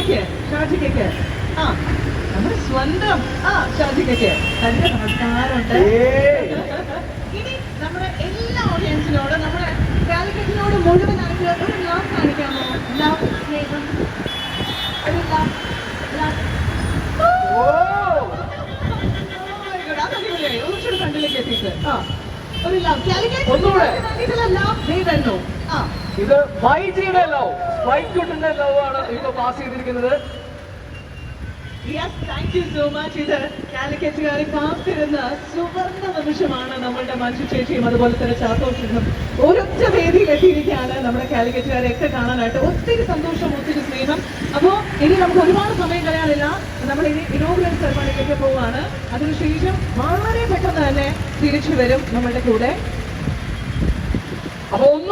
ഷാജിക്കയ്ക്ക് ഷാജിക്കയ്ക്ക്. ആ നമ്മുടെ സ്വന്തം ആ ഷാജിക്കയ്ക്ക്. നല്ല നമസ്കാരമുണ്ട്. ഇനി നമ്മുടെ എല്ലാ ഓഡിയൻസിനോട് നമ്മുടെ കാലിക്കറ്റിനോട് മുഴുവനായിട്ട് ഒരു ലവ് കാണിക്കാമോ? ലവ് സ്നേഹം. ഒരു ലവ് ഒരു ലവ് കാലിക്കറ്റ് ഒന്നുകൂടെ. ലവ് നീ വരുന്നു ആ. ഇത് ഫൈവ് ജിയുടെ ലവ്. വൈക്കുട്ടിന്റെ ലവ് ആണ് ഇപ്പൊ പാസ് ചെയ്തിരിക്കുന്നത്. Yes thank you so much ഇത് കാലിക്കറ്റുകാരെ കാത്തിരുന്ന സുവർണ നിമിഷമാണ് നമ്മളുടെ മഞ്ജു ചേച്ചിയും അതുപോലെ തന്നെ ചാത്തോട്ടിനും ഒരൊറ്റ വേദിയിൽ എത്തിയിരിക്കുകയാണ് നമ്മുടെ കാലിക്കറ്റുകാരെയൊക്കെ കാണാനായിട്ട്. ഒത്തിരി സന്തോഷം ഒത്തിരി സ്നേഹം. അപ്പോൾ ഇനി നമുക്ക് ഒരുപാട് സമയം കളയാനില്ല. നമ്മൾ ഇനി ഇനോഗ്രൽ സെറമണിയിലേക്ക് പോവാണ്. അതിനുശേഷം വളരെ പെട്ടെന്ന് തന്നെ തിരിച്ചു വരും നമ്മുടെ കൂടെ.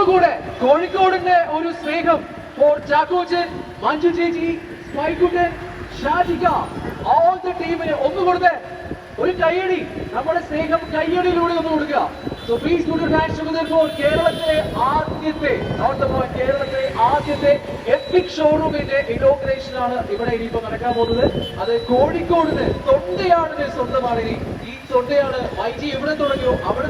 ഒന്നുകൂടെ കോഴിക്കോടിന്റെ ഒരു സ്നേഹം. ഫോർ ചാക്കോച്ചൻ മഞ്ജു ചേച്ചി വൈക്കുട്ടൻ ഷാജിക ഓൾ ദ ടീമിന് കൊടുത്ത് ഒരു കയ്യടി. നമ്മുടെ സ്നേഹം കയ്യടിയിലൂടെ ഒന്ന് കൊടുക്കുക. So please good tax for കേരളത്തിലെ ആദ്യത്തെ നോട്ട് പോയിന്റ് കേരളത്തിലെ ആദ്യത്തെ എപ്പിക് ഷോറൂമിന്റെ ഇനോഗ്രേഷൻ ആണ് ഇവിടെ ഇനിയിപ്പോ നടക്കാൻ പോകുന്നത്. അത് കോഴിക്കോടിന് തൊണ്ടയാടിന് സ്വന്തമാണ് ഇനി. ഈ തൊണ്ടയാണ് വൈജി എവിടെ തുടങ്ങിയോ അവിടെ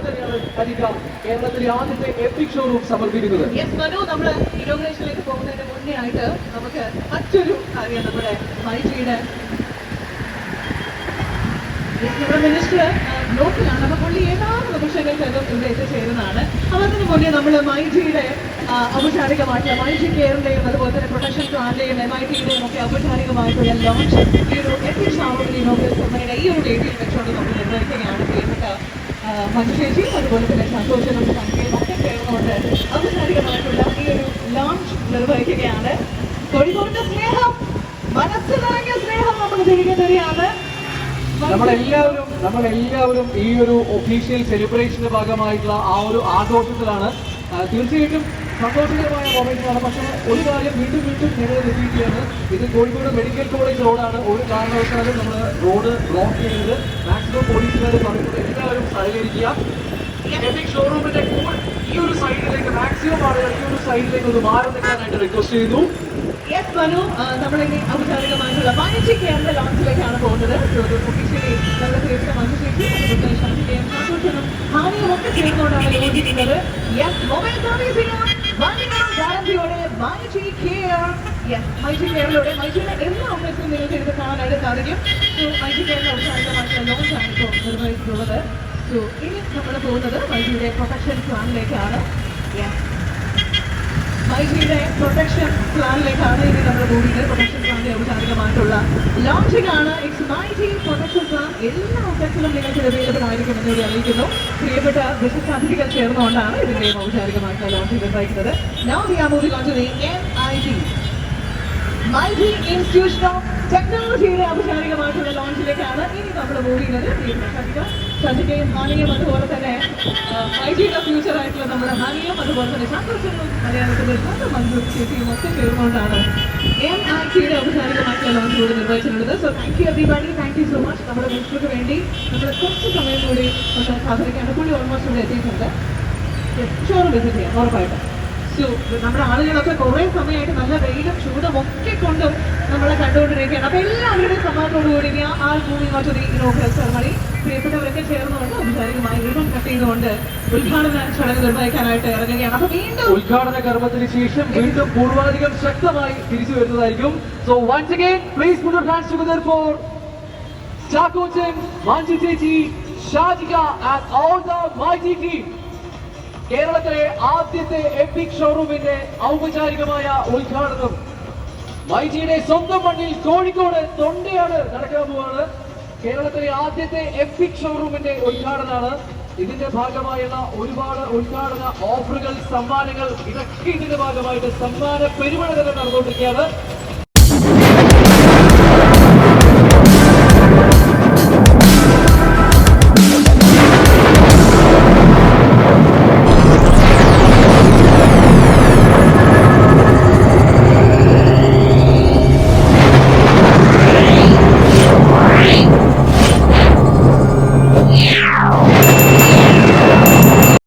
ഹരിക കേരളത്തിലെ ആദ്യത്തെ എപ്പിക് ഷോറൂം സമർപ്പിക്കുന്നത്. യെസ് മനു നമ്മൾ ഇനോഗ്രേഷനിലേക്ക് പോകുന്നതിന് മുന്നേ ആയിട്ട് നമുക്ക് മറ്റൊരു കാര്യം നമ്മുടെ മൈജിയുടെ നമ്മുടെ മിനിസ്റ്റർ ബ്ലോക്കിലാണ് അപ്പൊ പുള്ളി ഏതാനും നിമിഷങ്ങൾക്കകം ഇവിടെ എത്തിച്ചേരുന്നതാണ്. അപ്പൊ അതിന് മുന്നേ നമ്മൾ മൈജിയുടെ ഔപചാരികമായിട്ടുള്ള മൈജി കെയറിന്റെയും അതുപോലെ തന്നെ പ്രൊട്ടക്ഷൻ പ്ലാന്റെയും എം ഐ ടിയുടെയും ഒക്കെ ഔപചാരികമായിട്ടുള്ള ലോഞ്ച് ഈ ഒരു ഇനോഗ്രൽ ഈ ഒരു വേദിയിൽ വെച്ചുകൊണ്ട് നമ്മൾ നിർവഹിക്കുകയാണ്. ചേച്ചിയും അതുപോലെ തന്നെ സന്തോഷനും സംഖ്യയും ഒക്കെ ചേർന്നുകൊണ്ട് ഔപചാരികമായിട്ടുള്ള ഈ ഒരു ലോഞ്ച് നിർവഹിക്കുകയാണ് കോഴിക്കോടിന്റെ സ്നേഹം മനസ്സ് നിറഞ്ഞ സ്നേഹം നമുക്ക് തിരികെ തരികയാണ് നമ്മളെല്ലാവരും നമ്മളെല്ലാവരും ഈ ഒരു ഒഫീഷ്യൽ സെലിബ്രേഷന്റെ ഭാഗമായിട്ടുള്ള ആ ഒരു ആഘോഷത്തിലാണ്. തീർച്ചയായിട്ടും സന്തോഷകരമായ മൊമെന്റ്സ് ആണ്. പക്ഷേ ഒരു കാര്യം വീണ്ടും വീണ്ടും ഞങ്ങൾ എത്തിയിരിക്കുകയാണ് ഇത് കോഴിക്കോട് മെഡിക്കൽ കോളേജ് റോഡാണ് ഒരു കാരണവശാലും നമ്മൾ റോഡ് ബ്ലോക്ക് ചെയ്യരുത്. മാക്സിമം പോലീസുകാർ പറയുന്നത് എല്ലാവരും സഹകരിക്കുക. ഷോറൂമിന്റെ ഈ ഒരു സൈഡിലേക്ക് മാക്സിമം ആളുകൾ ഈ ഒരു സൈഡിലേക്ക് ഒന്ന് മാറി നിൽക്കാനായിട്ട് റിക്വസ്റ്റ് ചെയ്യുന്നു യെസ് മനു നമ്മളിനി ഔപചാരികമായിട്ടുള്ള വാണിജ്യ കേന്ദ്ര ലോഞ്ചിലേക്കാണ് പോകുന്നത്. ഒഫീഷ്യലി നമ്മുടെ തീർച്ച മഞ്ജുശേഷി അതുപോലെ ഷാജിക്കയും സന്തോഷനും ഹാനിയും ഒക്കെ ചേർന്നുകൊണ്ടാണ് യോജിക്കുന്നത് യെസ് മൊബൈൽ ഗ്യാരണ്ടിയോടെ വാണിജ്യ കെയർ. യെസ് മൈജി കെയറിലൂടെ മൈജിയുടെ എല്ലാ ഓഫീസിലും നിങ്ങൾക്ക് ഇത് കാണാനായിട്ട് സാധിക്കും. സോ മൈജി കെയറിന്റെ ഔപചാരികമായിട്ടുള്ള ലോഞ്ചാണ് ഇപ്പോൾ നിർവഹിച്ചിട്ടുള്ളത്. സോ ഇനി നമ്മൾ പോകുന്നത് മൈജിയുടെ പ്രൊഫഷൻ പ്ലാനിലേക്കാണ് യെസ് മൈജിയുടെ പ്രൊട്ടക്ഷൻ പ്ലാനിലേക്കാണ് ഇനി നമ്മുടെ ഭൂമിയുടെ പ്രൊട്ടക്ഷൻ പ്ലാനിന്റെ ഔപചാരികമായിട്ടുള്ള ലോഞ്ചിങ് ആണ്. പ്രൊട്ടക്ഷൻ പ്ലാൻ എല്ലാ ഓഫീസിലും നിങ്ങൾക്ക് അവൈലബിൾ ആയിരിക്കും എന്നിവിടെ അറിയിക്കുന്നു. പ്രിയപ്പെട്ട ബിസിനസ് അതിഥികൾ ചേർന്നുകൊണ്ടാണ് ഇതിന്റെ ഔപചാരികമായിട്ടുള്ള ലോഞ്ച് നിർവഹിക്കുന്നത് ഇൻസ്റ്റിറ്റ്യൂഷൻ ഓഫ് ടെക്നോളജിയുടെ ഔപചാരികമായിട്ടുള്ള ലോഞ്ചിലേക്കാണ് ഇനി നമ്മൾ മൂവ് ചെയ്യുന്നത് പ്രിയപ്പെട്ട സജികയും ഹാനിയും അതുപോലെ തന്നെ മൈജിയുടെ ഫ്യൂച്ചർ ആയിട്ടുള്ള നമ്മുടെ ഹാനിയും അതുപോലെ തന്നെ സന്തോഷവും മലയാളത്തിലെ സ്വന്തം മഞ്ജു ചേച്ചിയും ഒക്കെ ചേർന്നുകൊണ്ടാണ് എം ഐ ടിയുടെ ഔപചാരികമായിട്ടുള്ള ലോഞ്ച് കൂടി so thank you everybody so much നമ്മുടെ മിനിസ്റ്റർക്ക് വേണ്ടി നമ്മൾ കുറച്ച് സമയം കൂടി ഒന്ന് സാധനിക്കാണ്ട് പുള്ളി ഓൾമോസ്റ്റ് ഇവിടെ എത്തിയിട്ടുണ്ട്. ഷോറും വിസിറ്റ് ചെയ്യാം ഉറപ്പായിട്ടും. സോ, നമ്മുടെ ആളുകളൊക്കെ കുറെ സമയമായിട്ട് നല്ല വെയിലും ചൂടും ഒക്കെ കൊണ്ടും നമ്മളെ കണ്ടുകൊണ്ടിരിക്കുകയാണ്. അപ്പൊ എല്ലാവരുടെയും സമ്മതത്തോടു ആ മൂവിംഗ് ഓഫ് ദി ഇനോഗ്രൽ പ്രിയപ്പെട്ടവരൊക്കെ ചേർന്നുകൊണ്ട് ഔപചാരികമായി റിബൺ കട്ട് ചെയ്തുകൊണ്ട് ഉദ്ഘാടന ചടങ്ങ് നിർവഹിക്കാനായിട്ട് ഇറങ്ങുകയാണ്. അപ്പൊ വീണ്ടും ഉദ്ഘാടന കർമ്മത്തിന് ശേഷം വീണ്ടും പൂർവാധികം ശക്തമായി തിരിച്ചു വരുന്നതായിരിക്കും. So once again please put your for Chakochan മാഞ്ചി ചേച്ചി ഷാജിക and all the myG team കേരളത്തിലെ ആദ്യത്തെ എപ്പിക് ഷോറൂമിന്റെ ഔപചാരികമായ ഉദ്ഘാടനം. മൈജിയുടെ സ്വന്തം മണ്ണിൽ കോഴിക്കോട് തൊണ്ടയാണ് നടക്കാൻ പോവാണ്. കേരളത്തിലെ ആദ്യത്തെ എപ്പിക് ഷോറൂമിന്റെ ഉദ്ഘാടനമാണ്. ഇതിന്റെ ഭാഗമായുള്ള ഒരുപാട് ഉദ്ഘാടന ഓഫറുകൾ സമ്മാനങ്ങൾ ഇതൊക്കെ ഇതിന്റെ ഭാഗമായിട്ട് സമ്മാന പെരുമഴ തന്നെ നടന്നുകൊണ്ടിരിക്കുകയാണ്.